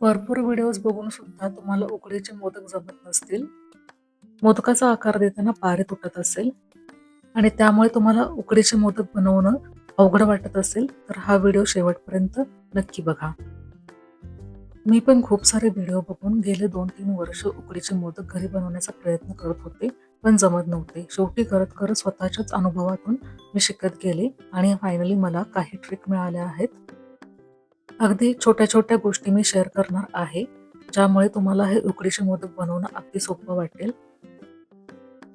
भरपूर व्हिडिओज बघून सुद्धा तुम्हाला उकडीचे मोदक जमत नसतील. मोदकाचा आकार देताना पारे तुटत असेल. आणि त्यामुळे तुम्हाला उकडीचे मोदक बनवणं अवघड वाटत असेल तर हा व्हिडिओ शेवटपर्यंत नक्की बघा. मी पण खूप सारे व्हिडिओ बघून गेले दोन तीन वर्ष उकडीचे मोदक घरी बनवण्याचा प्रयत्न करत होते पण जमत नव्हते. शेवटी करत करत स्वतःच्याच अनुभवातून मी शिकत गेले आणि फायनली मला काही ट्रिक मिळाल्या आहेत. अगदी छोट्या छोट्या गोष्टी मी शेअर करणार आहे ज्यामुळे तुम्हाला हे उकडीचे मोदक बनवणं अगदी सोपं वाटेल.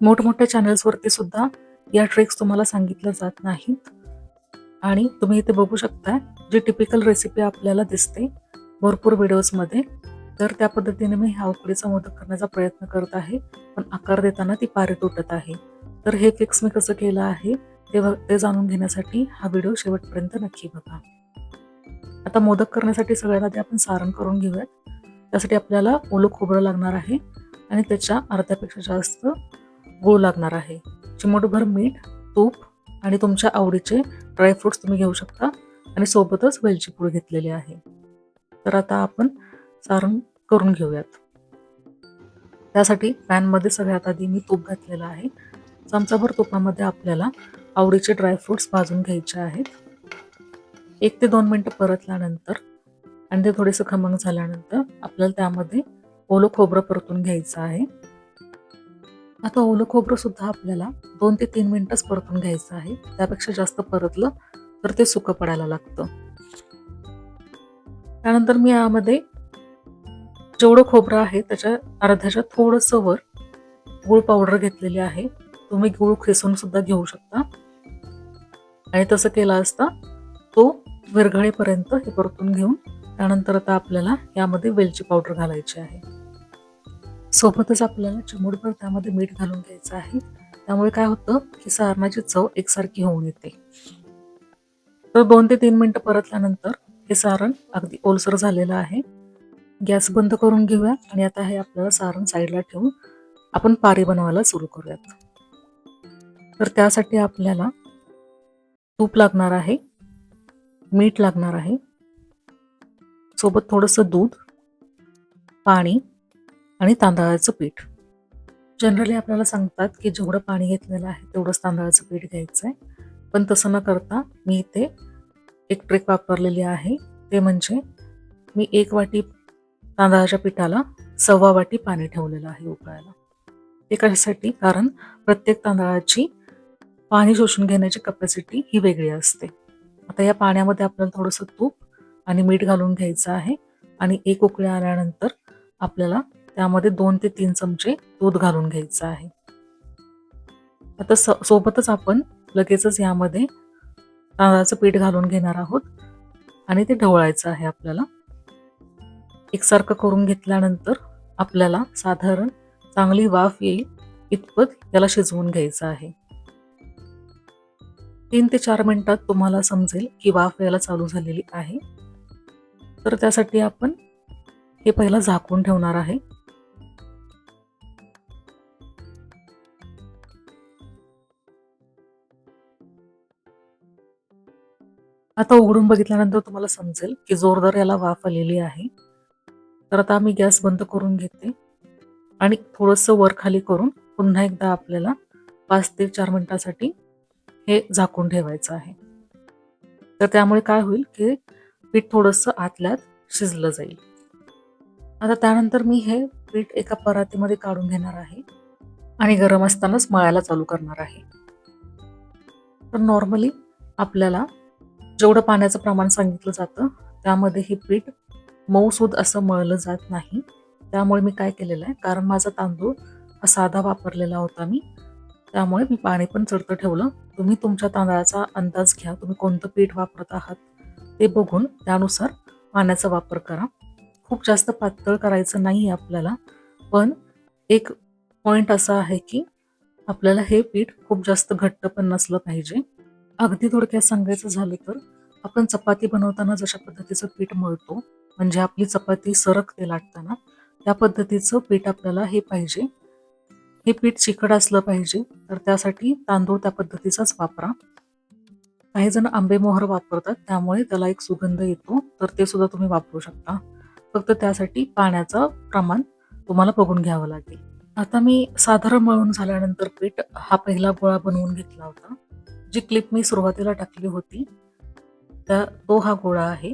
मोठमोठ्या चॅनल्सवरती सुद्धा या ट्रिक्स तुम्हाला सांगितल्या जात नाहीत. आणि तुम्ही इथे बघू शकता जी टिपिकल रेसिपी आपल्याला दिसते भरपूर व्हिडिओजमध्ये तर त्या पद्धतीने मी ह्या उकडीचा मोदक करण्याचा प्रयत्न करत आहे पण आकार देताना ती पारी तुटत आहे. तर हे फिक्स मी कसं केलं आहे ते ते जाणून घेण्यासाठी हा व्हिडिओ शेवटपर्यंत नक्की बघा. आता मोदक करण्यासाठी सगळ्यात आधी आपण सारण करून घेऊयात. त्यासाठी आपल्याला ओलं खोबरं लागणार आहे आणि त्याच्या अर्ध्यापेक्षा जास्त गूळ लागणार आहे. चिमटभर मीठ तूप आणि तुमच्या आवडीचे ड्रायफ्रुट्स तुम्ही घेऊ शकता आणि सोबतच वेलची पूड घेतलेली आहे. तर आता आपण सारण करून घेऊयात. त्यासाठी पॅनमध्ये सगळ्यात आधी मी तूप घातलेलं आहे. चमचाभर तुपामध्ये आपल्याला आवडीचे ड्रायफ्रुट्स भाजून घ्यायचे आहेत. एक ते दोन मिनटं परतल्यानंतर आणि ते थोडेसं खमंग झाल्यानंतर आपल्याला त्यामध्ये ओलं खोबरं परतून घ्यायचं आहे. आता ओलं खोबरं सुद्धा आपल्याला दोन ते तीन मिनिटच परतून घ्यायचं आहे. त्यापेक्षा जास्त परतलं तर ते सुकं पडायला लागतं. त्यानंतर मी यामध्ये जेवढं खोबरं आहे त्याच्या अर्ध्याच्या थोडंसं वर गुळ पावडर घेतलेली आहे. तुम्ही गुळ खेसून सुद्धा घेऊ शकता. आणि तसं केलं असता तो विरघळेपर्यंत हे परतून घेऊन त्यानंतर आता आपल्याला यामध्ये वेलची पावडर घालायची आहे. सोबतच आपल्याला चिमूटभर त्यामध्ये मीठ घालून घ्यायचं आहे. त्यामुळे काय होतं की सारणाची चव एकसारखी होऊन येते. तर दोन ते तीन मिनटं परतल्यानंतर हे सारण अगदी ओलसर झालेलं आहे. गॅस बंद करून घेऊया आणि आता हे आपल्याला सारण साईडला ठेवून आपण पारी बनवायला सुरू करूयात. तर त्यासाठी आपल्याला तूप लागणार आहे. मीठ लागणार आहे. सोबत थोडंसं दूध पाणी आणि तांदळाचं पीठ. जनरली आपल्याला सांगतात की जेवढं पाणी घेतलेलं आहे तेवढंच तांदळाचं पीठ घ्यायचं आहे. पण तसं न करता मी इथे एक ट्रिक वापरलेली आहे. ते म्हणजे मी एक वाटी तांदळाच्या पिठाला सव्वा वाटी पाणी ठेवलेलं आहे उकळायला. ते कशासाठी? कारण प्रत्येक तांदळाची पाणी शोषून घेण्याची कपॅसिटी ही वेगळी असते. आता या पाण्यामध्ये आपल्याला थोडंसं तूप आणि मीठ घालून घ्यायचं आहे. आणि एक उकळी आल्यानंतर आपल्याला त्यामध्ये दोन ते तीन चमचे दूध घालून घ्यायचं आहे. आता स सोबतच आपण लगेचच यामध्ये तांदळाचं पीठ घालून घेणार आहोत. आणि ते ढवळायचं आहे आपल्याला. एकसारखं करून घेतल्यानंतर आपल्याला साधारण चांगली वाफ येईल इतपत याला शिजवून घ्यायचं आहे. तीन ते चार मिनिटात तुम्हाला समजेल की वाफ यायला चालू झालेली आहे. तर त्यासाठी आपण हे पहिला झाकून ठेवणार आहे. आता उघडून बघितल्यानंतर तुम्हाला समजेल की जोरदार याला वाफ आलेली आहे. तर आता मी गॅस बंद करून घेते आणि थोडंसं वर खाली करून पुन्हा एकदा आपल्याला पाच ते चार मिनिटासाठी हे झाकून ठेवायचं आहे. तर त्यामुळे काय होईल की पीठ थोडंसं आतल्यात शिजलं जाईल. आता त्यानंतर मी हे पीठ एका परातीमध्ये काढून घेणार आहे आणि गरम असतानाच मळायला चालू करणार आहे. तर नॉर्मली आपल्याला जेवढं पाण्याचं प्रमाण सांगितलं जातं त्यामध्ये हे पीठ मऊसूद असं मळलं जात नाही. त्यामुळे मी काय केलेलं आहे कारण माझा तांदूळ साधा वापरलेला होता मी त्यामुळे मी पाणी पण चढतं ठेवलं. तुम्ही तुमच्या तांदळाचा अंदाज घ्या. तुम्ही कोणतं पीठ वापरत आहात ते बघून त्यानुसार पाण्याचा वापर करा. खूप जास्त पातळ करायचं नाही आहे आपल्याला पण एक पॉईंट असा आहे की आपल्याला हे पीठ खूप जास्त घट्ट पण नसलं पाहिजे. अगदी थोडक्यात सांगायचं झालं तर आपण चपाती बनवताना जशा पद्धतीचं पीठ मळतो म्हणजे आपली चपाती सरकते लाटताना त्या पद्धतीचं पीठ आपल्याला हे पाहिजे. हे पीठ चिकट असलं पाहिजे तर त्यासाठी तांदूळ त्या पद्धतीचाच वापरा. काही जण आंबेमोहर वापरतात त्यामुळे त्याला एक सुगंध येतो तर ते सुद्धा तुम्ही वापरू शकता. फक्त त्यासाठी पाण्याचं प्रमाण तुम्हाला बघून घ्यावं लागेल. आता मी साधारण मळून झाल्यानंतर पीठ हा पहिला गोळा बनवून घेतला होता. जी क्लिप मी सुरुवातीला टाकली होती त्या तो हा गोळा आहे.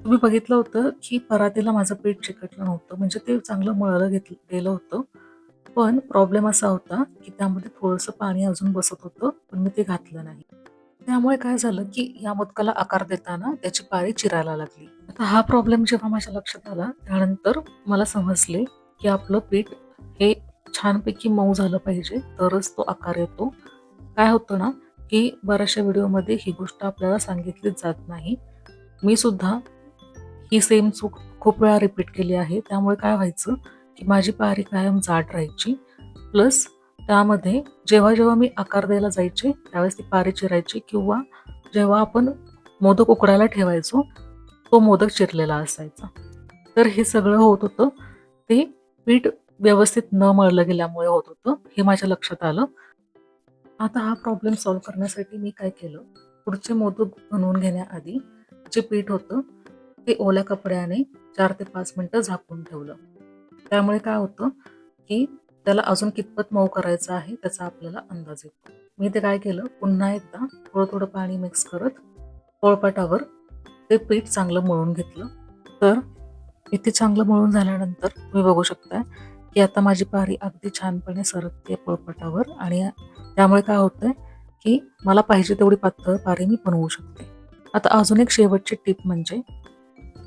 तुम्ही बघितलं होतं की परातीला माझं पीठ चिकटलं नव्हतं म्हणजे ते चांगलं मळलं घेतलं गेलं होतं. पण प्रॉब्लेम असा होता की त्यामध्ये थोडंसं पाणी अजून बसत होतं पण मी ते घातलं नाही. त्यामुळे काय झालं की या मोदकाला आकार देताना त्याची पारी चिरायला लागली. आता हा प्रॉब्लेम जेव्हा माझ्या लक्षात आला त्यानंतर मला समजले की आपलं पीठ हे छानपैकी मऊ झालं पाहिजे तरच तो आकार येतो. काय होतं ना की बऱ्याचशा व्हिडिओमध्ये ही गोष्ट आपल्याला सांगितलीच जात नाही. मी सुद्धा ही सेम चूक खूप वेळा रिपीट केली आहे. त्यामुळे काय व्हायचं की माझी पारी कायम जाड राहायची. प्लस त्यामध्ये जेव्हा जेव्हा मी आकार द्यायला जायचे त्यावेळेस ती पारी चिरायची किंवा जेव्हा आपण मोदक उकडायला ठेवायचो तो मोदक चिरलेला असायचा. तर हे सगळं होत होतं. ते पीठ व्यवस्थित न मळलं गेल्यामुळे होत होतं. हे माझ्या लक्षात आलं. आता हा प्रॉब्लेम सॉल्व्ह करण्यासाठी मी काय केलं? पुढचे मोदक बनवून घेण्याआधी जे पीठ होतं ते ओल्या कपड्याने चार ते पाच मिनटं झाकून ठेवलं. त्यामुळे काय होतं की त्याला अजून कितपत मऊ करायचं आहे त्याचा आपल्याला अंदाज येतो. मी ते काय केलं पुन्हा एकदा थोडं थोडं पाणी मिक्स करत पोळपाटावर ते पीठ चांगलं मळून घेतलं. तर इथे चांगलं मळून झाल्यानंतर तुम्ही बघू शकता की आता माझी पारी अगदी छानपणे सरकते पोळपाटावर आणि त्यामुळे काय होतंय की मला पाहिजे तेवढी पातळ पारी मी बनवू शकते. आता अजून एक शेवटची टीप म्हणजे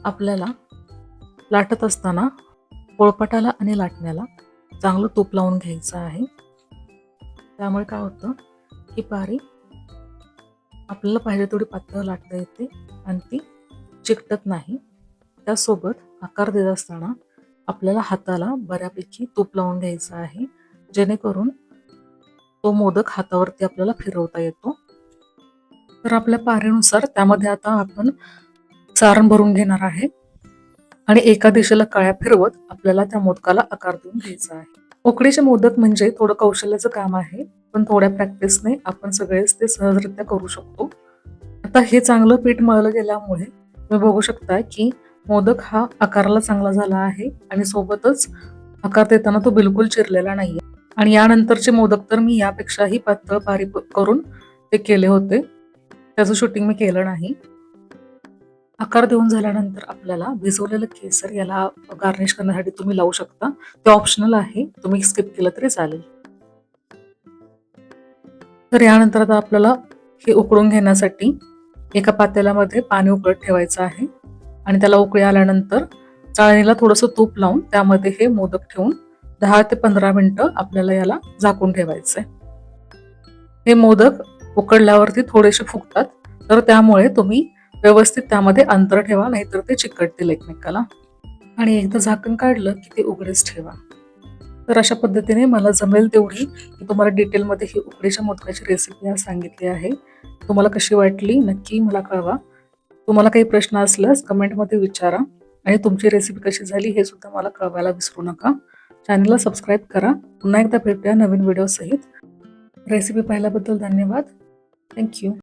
आपल्याला लाटत असताना पोळपाटाला आणि लाटण्याला चांगलं तूप लावून घ्यायचं आहे. त्यामुळे काय होतं की पारी आपल्याला पाहिजे तेवढी पातळ लाटता येते आणि ती चिकटत नाही. त्यासोबत आकार देत असताना आपल्याला हाताला बऱ्यापैकी तूप लावून घ्यायचं आहे. जेणेकरून तो मोदक हातावरती आपल्याला फिरवता येतो. तर आपल्या पारीनुसार त्यामध्ये आता आपण सारण भरून घेणार आहे. आणि एका दिशेला काळ्या फिरवत आपल्याला त्या मोदकाला आकार देऊन घ्यायचा आहे. उकडीचे मोदक म्हणजे थोडं कौशल्याचं काम आहे पण थोड्या प्रॅक्टिसने आपण सगळेच ते सहजरित्या करू शकतो. आता हे चांगलं पीठ मळलं गेल्यामुळे तुम्ही बघू शकता की मोदक हा आकाराला चांगला झाला आहे आणि सोबतच आकार देताना तो बिलकुल चिरलेला नाहीये. आणि यानंतरचे मोदक तर मी यापेक्षाही पातळ पारी करून ते केले होते. त्याचं शूटिंग मी केलं नाही. आकार देऊन झाल्यानंतर आपल्याला भिजवलेलं केसर याला गार्निश करण्यासाठी तुम्ही लावू शकता. ते ऑप्शनल आहे. तुम्ही स्किप केलं तरी चालेल. तर यानंतर आता आपल्याला हे उकळून घेण्यासाठी एका पातेल्यामध्ये पाणी उकळत ठेवायचं आहे. आणि त्याला उकळी आल्यानंतर चाळणीला थोडंसं तूप लावून त्यामध्ये हे मोदक ठेवून दहा ते पंधरा मिनिटं आपल्याला याला झाकून ठेवायचंय. हे मोदक उकडल्यावरती थोडेसे फुगतात. तर त्यामुळे तुम्ही व्यवस्थित त्यामध्ये अंतर ठेवा नाहीतर ते चिकटतील एकमेकाला. आणि एकदा झाकण काढलं की ते उघडेच ठेवा. तर अशा पद्धतीने मला जमेल तेवढी. मी तुम्हाला डिटेलमध्ये ही उकडीच्या मोदकाची रेसिपी आज सांगितली आहे. तुम्हाला कशी वाटली नक्की मला कळवा. तुम्हाला काही प्रश्न असल्यास कमेंटमध्ये विचारा. आणि तुमची रेसिपी कशी झाली हे सुद्धा मला कळवायला विसरू नका. चॅनलला सबस्क्राईब करा. पुन्हा एकदा भेटूया नवीन व्हिडिओसहित रेसिपी पाहिल्याबद्दल धन्यवाद. थँक्यू